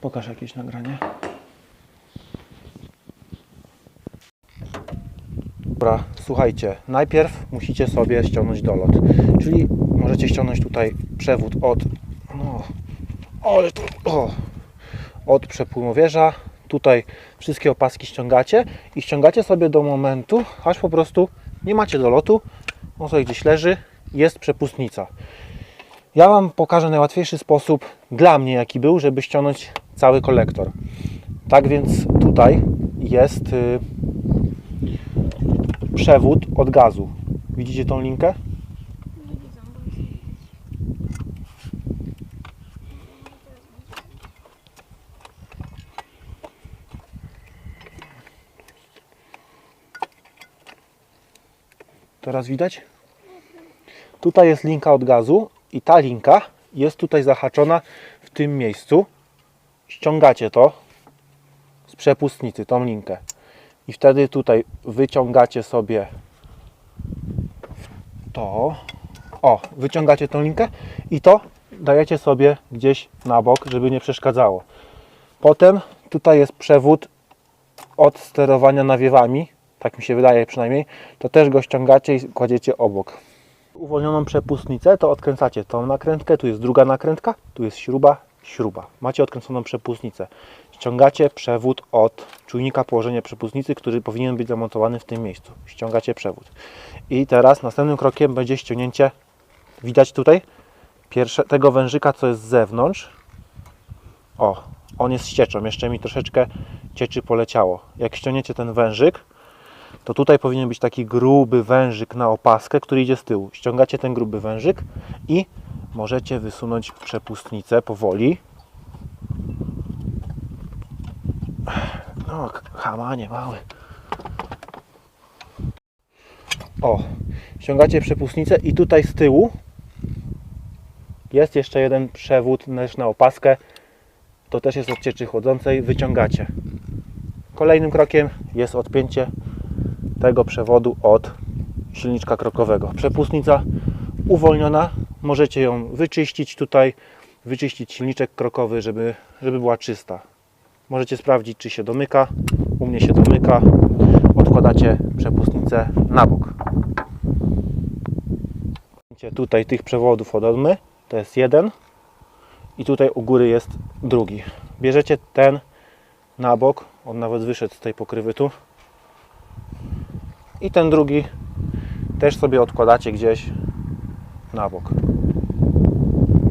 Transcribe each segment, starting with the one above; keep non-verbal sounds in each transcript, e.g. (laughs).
Pokaż jakieś nagranie. Dobra, słuchajcie, najpierw musicie sobie ściągnąć dolot, czyli możecie ściągnąć tutaj przewód od, no, ale to, o, od przepłynowierza, tutaj wszystkie opaski ściągacie i ściągacie sobie do momentu, aż po prostu nie macie dolotu, on sobie gdzieś leży, jest przepustnica. Ja Wam pokażę najłatwiejszy sposób dla mnie, jaki był, żeby ściągnąć cały kolektor. Tak więc tutaj jest y, przewód od gazu. Widzicie tą linkę? Teraz widać? Tutaj jest linka od gazu i ta linka jest tutaj zahaczona w tym miejscu. Ściągacie to z przepustnicy, tą linkę. I wtedy tutaj wyciągacie sobie to. O, wyciągacie tą linkę i to dajecie sobie gdzieś na bok, żeby nie przeszkadzało. Potem tutaj jest przewód od sterowania nawiewami, tak mi się wydaje przynajmniej, to też go ściągacie i kładziecie obok. Uwolnioną przepustnicę to odkręcacie tą nakrętkę, tu jest druga nakrętka, tu jest śruba, śruba. Macie odkręconą przepustnicę. Ściągacie przewód od czujnika położenia przepustnicy, który powinien być zamontowany w tym miejscu. Ściągacie przewód. I teraz następnym krokiem będzie ściągnięcie, widać tutaj, pierwsze, tego wężyka, co jest z zewnątrz. O, on jest ścieczą, jeszcze mi troszeczkę cieczy poleciało. Jak ściągniecie ten wężyk, to tutaj powinien być taki gruby wężyk na opaskę, który idzie z tyłu. Ściągacie ten gruby wężyk i możecie wysunąć przepustnicę powoli. No, hamanie mały. O, ściągacie przepustnicę i tutaj z tyłu jest jeszcze jeden przewód na opaskę. To też jest od cieczy chłodzącej. Wyciągacie. Kolejnym krokiem jest odpięcie tego przewodu od silniczka krokowego. Przepustnica uwolniona, możecie ją wyczyścić tutaj, wyczyścić silniczek krokowy, żeby, żeby była czysta. Możecie sprawdzić, czy się domyka. U mnie się domyka. Odkładacie przepustnicę na bok. Tutaj tych przewodów ododmy, to jest jeden i tutaj u góry jest drugi. Bierzecie ten na bok, on nawet wyszedł z tej pokrywy tu i ten drugi też sobie odkładacie gdzieś na bok.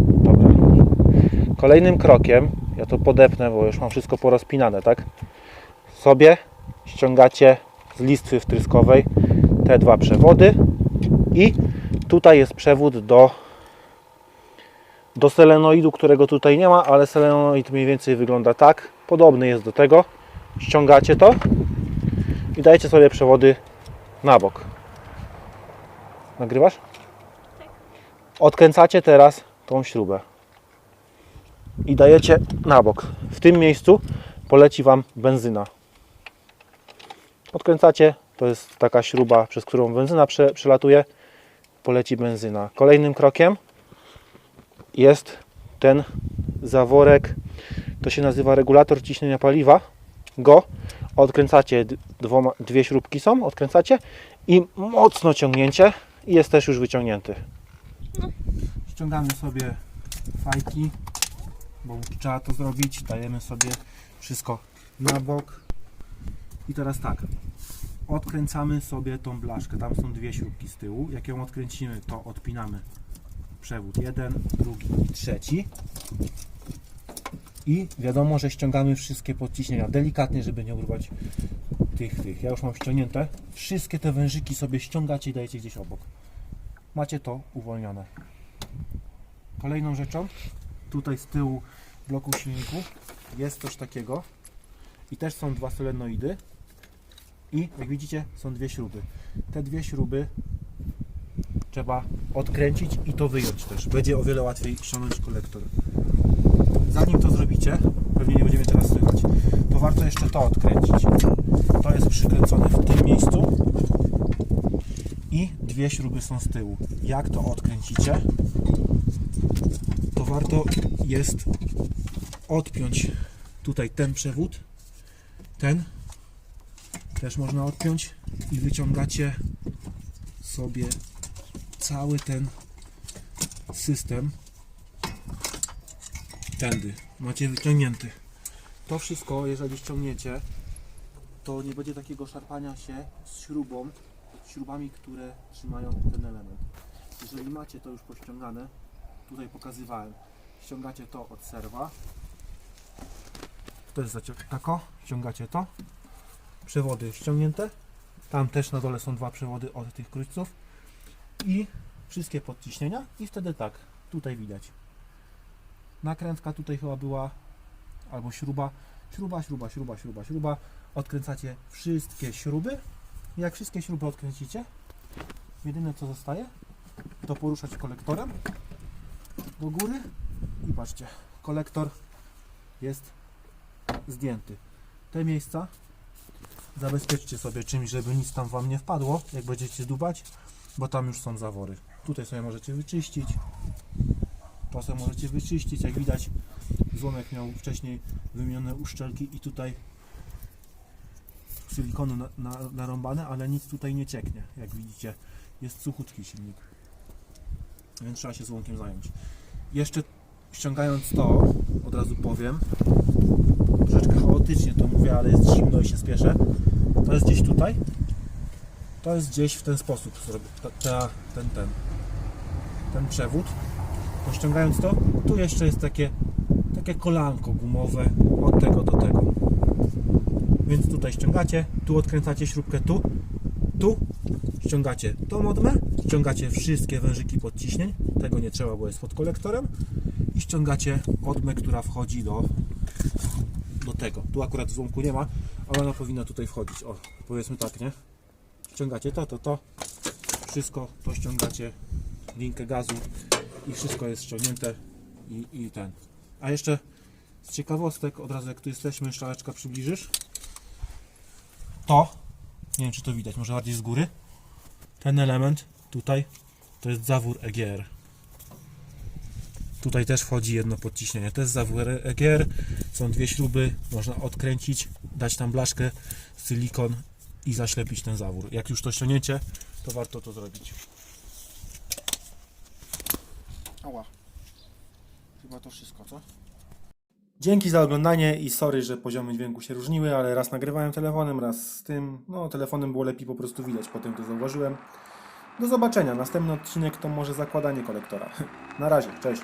Dobra. Kolejnym krokiem, ja to podepnę, bo już mam wszystko porozpinane, tak? Sobie ściągacie z listwy wtryskowej te dwa przewody i tutaj jest przewód do do selenoidu, którego tutaj nie ma, ale selenoid mniej więcej wygląda tak. Podobny jest do tego. Ściągacie to i dajecie sobie przewody na bok. Nagrywasz? Odkręcacie teraz tą śrubę i dajecie na bok. W tym miejscu poleci Wam benzyna. Odkręcacie, to jest taka śruba, przez którą benzyna prze, przelatuje, poleci benzyna. Kolejnym krokiem jest ten zaworek, to się nazywa regulator ciśnienia paliwa. Go odkręcacie, dwoma, dwie śrubki są, odkręcacie i mocno ciągnięcie i jest też już wyciągnięty. Ściągamy sobie fajki, bo trzeba to zrobić. Dajemy sobie wszystko na bok. I teraz tak, odkręcamy sobie tą blaszkę. Tam są dwie śrubki z tyłu. Jak ją odkręcimy, to odpinamy przewód jeden, drugi i trzeci. I wiadomo, że ściągamy wszystkie podciśnienia delikatnie, żeby nie urwać tych, tych. Ja już mam ściągnięte. Wszystkie te wężyki sobie ściągacie i dajecie gdzieś obok. Macie to uwolnione. Kolejną rzeczą, tutaj z tyłu bloku silników jest coś takiego. I też są dwa solenoidy. I jak widzicie, są dwie śruby. Te dwie śruby trzeba odkręcić i to wyjąć też. Będzie o wiele łatwiej ściągnąć kolektor. Zanim to zrobicie, pewnie nie będziemy teraz słychać, to warto jeszcze to odkręcić. To jest przykręcone w tym miejscu i dwie śruby są z tyłu. Jak to odkręcicie, to warto jest odpiąć Tutaj ten przewód, ten też można odpiąć i wyciągacie sobie cały ten system tędy. Macie wyciągnięty. To wszystko, jeżeli ściągniecie, to nie będzie takiego szarpania się z śrubą, śrubami, które trzymają ten element. Jeżeli macie to już pościągane, tutaj pokazywałem, ściągacie to od serwa, to jest tako, ściągacie to, przewody ściągnięte, tam też na dole są dwa przewody od tych krójców i wszystkie podciśnienia i wtedy tak, tutaj widać. Nakrętka tutaj chyba była, albo śruba, śruba, śruba, śruba, śruba, śruba, odkręcacie wszystkie śruby. Jak wszystkie śruby odkręcicie, jedyne co zostaje, to poruszać kolektorem do góry i patrzcie, kolektor jest zdjęty. Te miejsca zabezpieczcie sobie czymś, żeby nic tam Wam nie wpadło, jak będziecie dubać, bo tam już są zawory. Tutaj sobie możecie wyczyścić, sobie możecie wyczyścić, jak widać złomek miał wcześniej wymienione uszczelki i tutaj silikonu na, na, narąbane, ale nic tutaj nie cieknie, jak widzicie. Jest suchutki silnik. Więc trzeba się złomkiem zająć. Jeszcze ściągając to, od razu powiem, troszeczkę chaotycznie to mówię, ale jest zimno i się spieszę. To jest gdzieś tutaj. To jest gdzieś w ten sposób. Ta, ta, ten, ten, ten przewód. To ściągając to, tu jeszcze jest takie, takie kolanko gumowe od tego do tego. Więc tutaj ściągacie, tu odkręcacie śrubkę, tu, tu ściągacie tą odmę, ściągacie wszystkie wężyki podciśnień, tego nie trzeba, bo jest pod kolektorem i ściągacie odmę, która wchodzi do, do tego. Tu akurat złomku nie ma, ale ona powinna tutaj wchodzić. O, powiedzmy tak, nie? Ściągacie to, to, to, wszystko to ściągacie, linkę gazu i wszystko jest ściągnięte i, i ten. A jeszcze z ciekawostek, od razu jak tu jesteśmy, szaleczka przybliżysz. To, nie wiem czy to widać, może bardziej z góry. Ten element tutaj to jest zawór EGR. Tutaj też wchodzi jedno podciśnienie. To jest zawór EGR. Są dwie śruby, można odkręcić, dać tam blaszkę, silikon i zaślepić ten zawór. Jak już to ściągniecie, to warto to zrobić. Ała. Chyba to wszystko, co? Dzięki za oglądanie i sorry, że poziomy dźwięku się różniły, ale raz nagrywałem telefonem, raz z tym. No, telefonem było lepiej po prostu widać, potem to zauważyłem. Do zobaczenia. Następny odcinek to może zakładanie kolektora. (laughs) Na razie, cześć.